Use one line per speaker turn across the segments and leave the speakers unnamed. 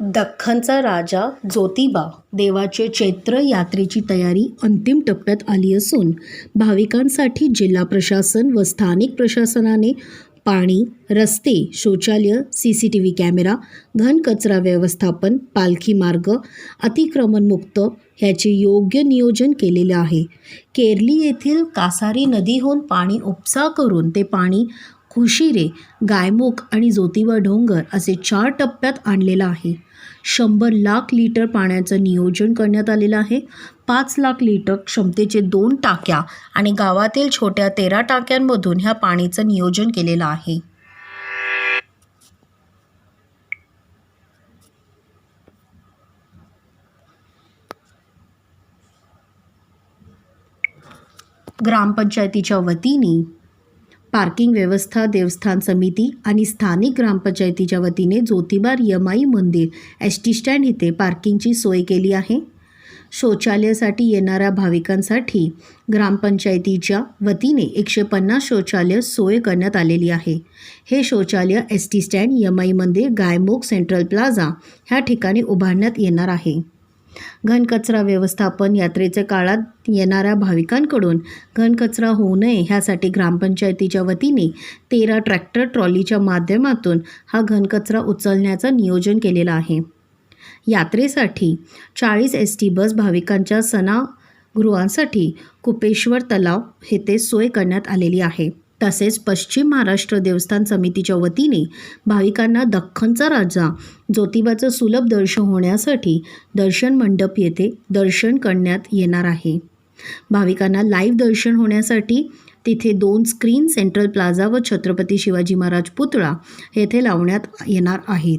दख्खनचा राजा ज्योतिबा देवाचे चैत्र यात्रेची तयारी अंतिम टप्प्यात आली असून भाविकांसाठी जिल्हा प्रशासन व स्थानिक प्रशासनाने पाणी रस्ते शौचालय C C T V camera घनकचरा व्यवस्थापन पालखी मार्ग अतिक्रमणमुक्त ह्याचे योग्य नियोजन केलेले आहे. केरली येथील कासारी नदीहून पाणी उपसा करून ते पाणी खुशिरे गायमुख आणि ज्योतिबा डोंगर असे चार टप्प्यात आणलेलं आहे. शंभर लाख लिटर पाण्याचं नियोजन करण्यात आलेलं आहे. पाच लाख लिटर क्षमतेचे दोन टाक्या आणि गावातील छोट्या तेरा टाक्यांमधून ह्या पाण्याचं नियोजन केलेलं आहे. ग्रामपंचायतीच्या वतीने पार्किंग व्यवस्था देवस्थान समिती आणि स्थानिक ग्रामपंचायतीच्या वतीने ज्योतिबा यमाई मंदिर एस टी स्टँड इथे पार्किंगची सोय केली आहे. शौचालयासाठी येणाऱ्या भाविकांसाठी ग्रामपंचायतीच्या वतीने एकशे पन्नास शौचालय सोय करण्यात आलेली आहे. हे शौचालय एस टी स्टँड यमाई मंदिर गायमुख सेंट्रल प्लाझा ह्या ठिकाणी उभारण्यात येणार आहे. घनकचरा व्यवस्थापन यात्रेच्या काळात येणाऱ्या भाविकांकडून घनकचरा होऊ नये ह्यासाठी ग्रामपंचायतीच्या वतीने तेरा ट्रॅक्टर ट्रॉलीच्या माध्यमातून हा घनकचरा उचलण्याचं नियोजन केलेलं आहे. यात्रेसाठी चाळीस एस टी बस भाविकांच्या सणागृहांसाठी कुपेश्वर तलाव येथे सोय करण्यात आलेली आहे. तसेच पश्चिम महाराष्ट्र देवस्थान समितीच्या वतीने भाविकांना दख्खनचा राजा ज्योतिबाचं सुलभ दर्शन होण्यासाठी दर्शन मंडप येथे दर्शन करण्यात येणार आहे. भाविकांना लाईव्ह दर्शन होण्यासाठी तिथे दोन स्क्रीन सेंट्रल प्लाझा व छत्रपती शिवाजी महाराज पुतळा येथे लावण्यात येणार आहेत.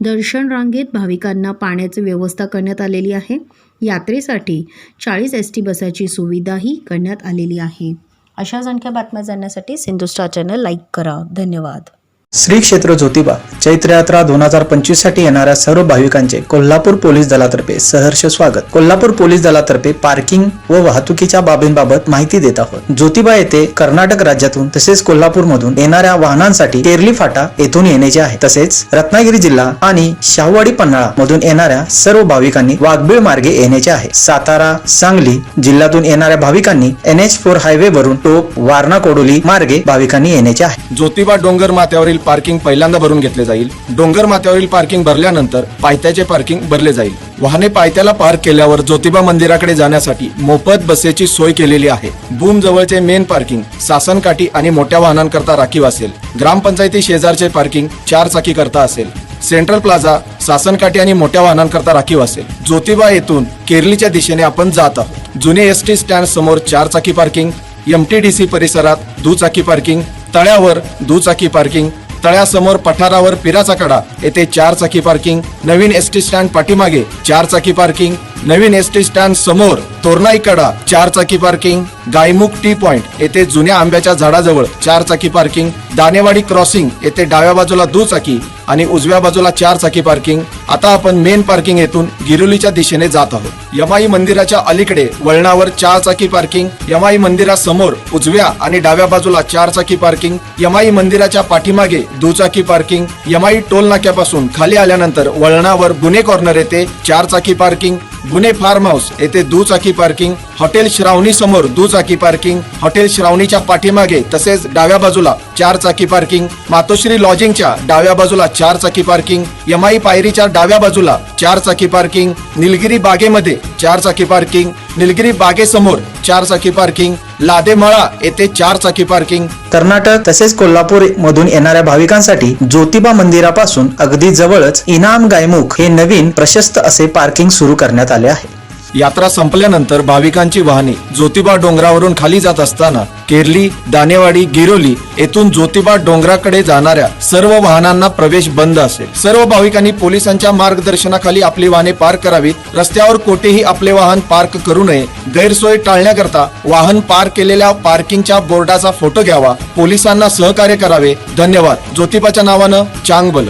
दर्शन रांगेत भाविकांना पाण्याची व्यवस्था करण्यात आलेली आहे. यात्रेसाठी चाळीस एस टी बसाची सुविधाही करण्यात आलेली आहे. अशाच आणखी बातम्या जाणण्यासाठी सिंधुस्टार चॅनल लाईक करा. धन्यवाद.
श्री क्षेत्र ज्योतिबा चैत्र यात्रा दोन हजार पंचवीससाठी येणाऱ्या सर्व भाविकांचे कोल्हापूर पोलीस दलातर्फे सहर्ष स्वागत. कोल्हापूर पोलीस दलातर्फे पार्किंग व वाहतुकीच्या बाबींबाबत माहिती देत आहोत. ज्योतिबा येथे कर्नाटक राज्यातून तसेच कोल्हापूर मधून येणाऱ्या वाहनांसाठी केरली फाटा येथून येण्याचे आहे. तसेच रत्नागिरी जिल्हा आणि शाहूवाडी पन्हाळा मधून येणाऱ्या सर्व भाविकांनी वाघबीळ मार्गे येण्याचे आहे. सातारा सांगली जिल्ह्यातून येणाऱ्या भाविकांनी एन एच फोर हायवे वरून टोप वारणा कोडोली मार्गे भाविकांनी येण्याचे आहे.
ज्योतिबा डोंगर माथ्यावरील पार्किंग पहिल्यांदा भरून घेतले जाईल. डोंगर माथ्यावरील पार्किंग भरल्यानंतर पायथ्याचे पार्किंग भरले जाईल. वाहने पायथ्याला पार्क केल्यावर ज्योतिबा मंदिराकडे जाण्यासाठी मोफत बसेची सोय केलेली आहे. बूम जवळचे मेन पार्किंग सासनकाठी आणि मोठ्या वाहनांकरता राखीव असेल. ग्रामपंचायती शेजारचे पार्किंग चार चाकी करता असेल. सेंट्रल प्लाझा सासनकाठी आणि मोठ्या वाहनांकरता राखीव असेल. ज्योतिबा येथून केरलीच्या दिशेने आपण जात आहोत. जुने एस टी स्टँड समोर चार चाकी पार्किंग एमटीडीसी परिसरात दुचाकी पार्किंग तळ्यावर दुचाकी पार्किंग तळ्यासमोर पठारावर पिराचा कडा. येथे चार चाकी पार्किंग. नवीन एस टी स्टँड पाठीमागे चार चाकी पार्किंग. नवीन एस टी स्टँड समोर तोरणाई कडा चार चाकी पार्किंग गायमुख टी पॉइंट येथे जुन्या आंब्याच्या झाडाजवळ चार चाकी पार्किंग दानेवाडी क्रॉसिंग येथे डाव्या बाजूला दुचाकी आणि उजव्या बाजूला चार चाकी पार्किंग आता आपण मेन पार्किंग येथून गिरुलीच्या दिशेने जात आहोत. यमाई मंदिराच्या अलीकडे वळणावर चार चाकी पार्किंग यमाई मंदिरासमोर उजव्या आणि डाव्या बाजूला चार चाकी पार्किंग यमाई मंदिराच्या पाठीमागे दुचाकी पार्किंग यमाई टोल नाक्यापासून खाली आल्यानंतर वळणावर गुन्हे कॉर्नर येथे चार चाकी पार्किंग गुन्हे फार्म हाऊस येथे दुचाकी पार्किंग हॉटेल श्रावणी समोर दुचाकी पार्किंग हॉटेल श्रावणीच्या पाठीमागे तसेच डाव्या बाजूला चार चाकी पार्किंग मातोश्री लॉजिंगच्या डाव्या बाजूला चार चाकी पार्किंग यमाई पायरीच्या डाव्या बाजूला चार चाकी पार्किंग निलगिरी बागेमध्ये चार चाकी पार्किंग निलगिरी बागेसमोर चार चाकी पार्किंग लादेमळा येथे चार चाकी पार्किंग.
कर्नाटक तसेच कोल्हापूर मधून येणाऱ्या भाविकांसाठी ज्योतिबा मंदिरापासून अगदी जवळच इनाम गायमुख हे नवीन प्रशस्त असे पार्किंग सुरू करण्यात आले आहे.
यात्रा संपल्यानंतर भाविकांची वाहने ज्योतिबा डोंगरावरून खाली जात असताना केरली दानेवाडी गिरोली येथून ज्योतिबा डोंगराकडे जाणाऱ्या सर्व वाहनांना प्रवेश बंद असेल सर्व भाविकांनी पोलिसांच्या मार्गदर्शनाखाली आपली वाहने पार्क करावीत. रस्त्यावर कोठेही आपले वाहन पार्क करू नये. गैरसोय टाळण्याकरता वाहन पार्क केलेल्या पार्किंगच्या बोर्डाचा फोटो घ्यावा. पोलिसांना सहकार्य करावे. धन्यवाद. ज्योतिबाच्या नावानं चांगबल.